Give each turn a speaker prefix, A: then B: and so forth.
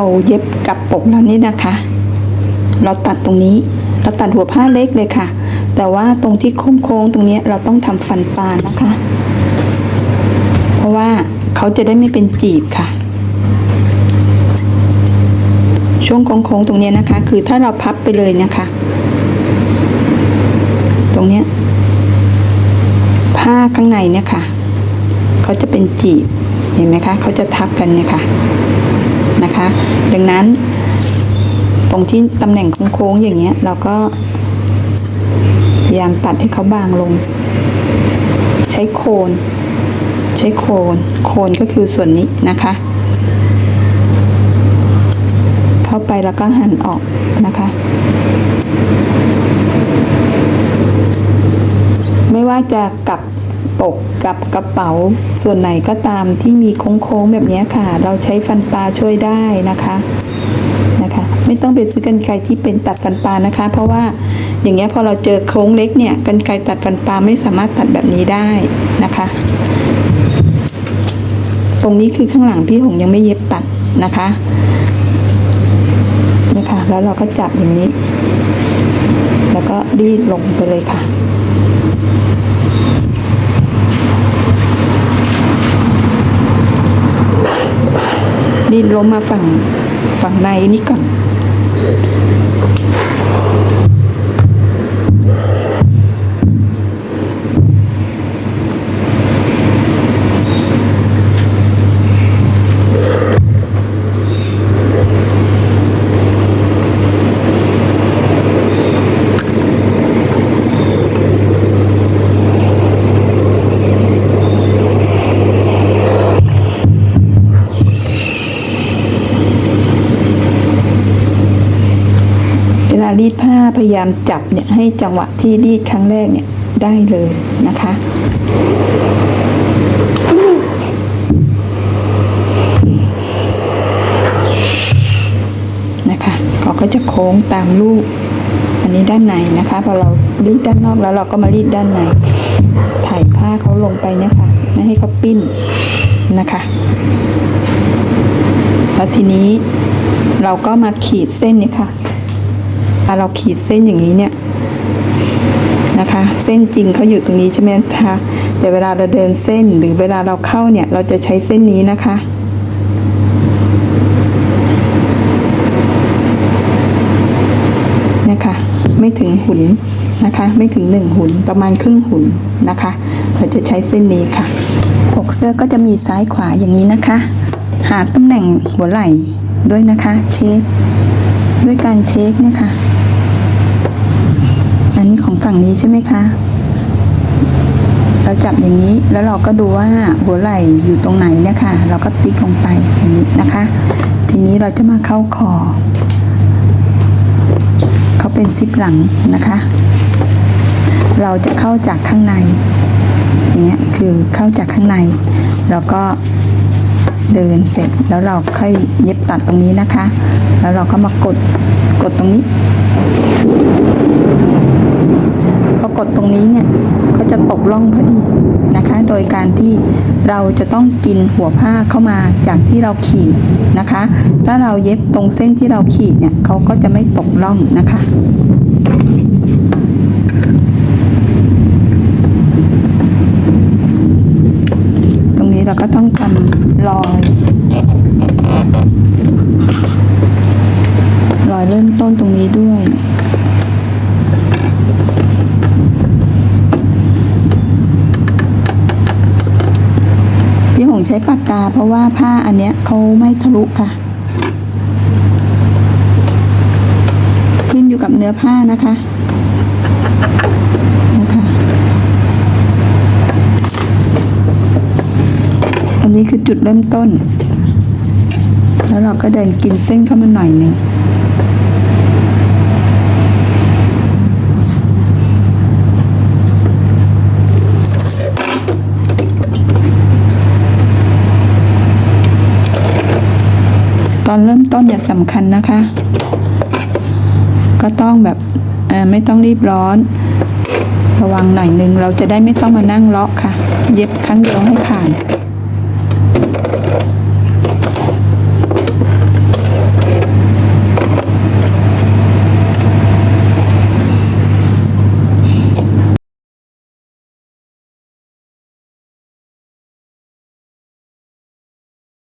A: เราเย็บกับปกแล้วนี่นะคะ เราตัดตรงนี้ เราตัดหัวผ้าเล็กเลยค่ะ แต่ว่าตรงที่โค้งๆตรงนี้เราต้องทำฟันปลานะคะ เพราะว่าเขาจะได้ไม่เป็นจีบค่ะ ช่วงโค้งๆตรงนี้นะคะ คือถ้าเราพับไปเลยนะคะ ตรงนี้ผ้าข้างในเนี่ยค่ะ เขาจะเป็นจีบ เห็นไหมคะ เขาจะทับกันเนี่ยค่ะ นะคะ ดังนั้น ตรงที่ตำแหน่งโค้งๆอย่างเงี้ย เราก็พยายามตัดให้เขาบางลง ใช้โคน ใช้โคน โคนก็คือส่วนนี้นะคะ เข้าไปแล้วก็หั่นออกนะคะไม่ว่าจะกับ ปกกับกระเป๋า ส่วนไหนก็ตามที่มีโค้งๆแบบนี้ค่ะ เราใช้ฟันปลาช่วยได้นะคะนะคะ ไม่ต้องไปซื้อกันไกที่เป็นตัดฟันปลานะคะ เพราะว่าอย่างเงี้ยพอเราเจอโค้งเล็กเนี่ยกันไกตัดฟันปลาไม่สามารถตัดแบบนี้ได้นะคะ ตรงนี้คือข้างหลังพี่หงยังไม่เย็บตัดนะคะนะคะ แล้วเราก็จับอย่างนี้ แล้วก็รีดลงไปเลยค่ะ ล้มมาฝั่งฝั่งในนี้ก่อน รีดผ้าพยายามจับเนี่ยให้จังหวะที่รีดครั้งแรกเนี่ยได้เลยนะคะนะคะเขาก็จะโค้งตามลูก อันนี้ด้านในนะคะพอเรารีดด้านนอกแล้วเราก็มารีดด้านในถ่ายผ้าเขาลงไปเนี่ยค่ะไม่ให้เขาปิ้นนะคะแล้วทีนี้เราก็มาขีดเส้นเนี่ยค่ะาเราขีดเส้นอย่างนี้เนี่ยนะคะ เส้นจริงเขาอยู่ตรงนี้ใช่ไหมคะแต่เวลาเราเดินเส้นหรือเวลาเราเข้าเนี่ย เราจะใช้เส้นนี้นะคะเนี่ยค่ะไม่ถึงหุ่นนะคะ ไม่ถึงหนึ่งหุ่นประมาณครึ่งหุ่นนะคะ เราจะใช้เส้นนี้ค่ะอกเสื้อก็จะมีซ้ายขวาอย่างนี้นะคะ หาตำแหน่งหัวไหล่ด้วยนะคะ เช็ค ด้วยการเช็คนี่ยค่ะ ฝั่งนี้ใช่ไหมคะเราจับอย่างนี้แล้วเราก็ดูว่าหัวไหล่อยู่ตรงไหนเนี่ยค่ะเราก็ติ๊กลงไปอย่างนี้นะคะ ทีนี้เราจะมาเข้าคอเขาเป็นซิปหลังนะคะ เราจะเข้าจากข้างใน อย่างเงี้ยคือเข้าจากข้างใน แล้วก็เดินเสร็จแล้วเราค่อยเย็บตัดตรงนี้นะคะ แล้วเราก็มากดกดตรงนี้ ตรงนี้เนี่ยเขาจะตกล่องพอดีนะคะ โดยการที่เราจะต้องกินหัวผ้าเข้ามาจากที่เราขีดนะคะ ถ้าเราเย็บตรงเส้นที่เราขีดเนี่ยเขาก็จะไม่ตกล่องนะคะตรงนี้เราก็ต้องทำรอยรอยเริ่มต้นตรงนี้ด้วย งใช้ปากกา เพราะว่าผ้าอันเนี้ยเขาไม่ทะลุค่ะ ขึ้นอยู่กับเนื้อผ้านะคะนะคะอันนี้คือจุดเริ่มต้น แล้วเราก็เดินกินเส้นเข้ามาหน่อยหนึ่ง อนเริ่มต้นอย่าสำคัญนะคะ ก็ต้องแบบไม่ต้องรีบร้อน ระวังหน่อยนึงเราจะได้ไม่ต้องมานั่งเลาะค่ะ เย็บครั้งเดียวให้ผ่าน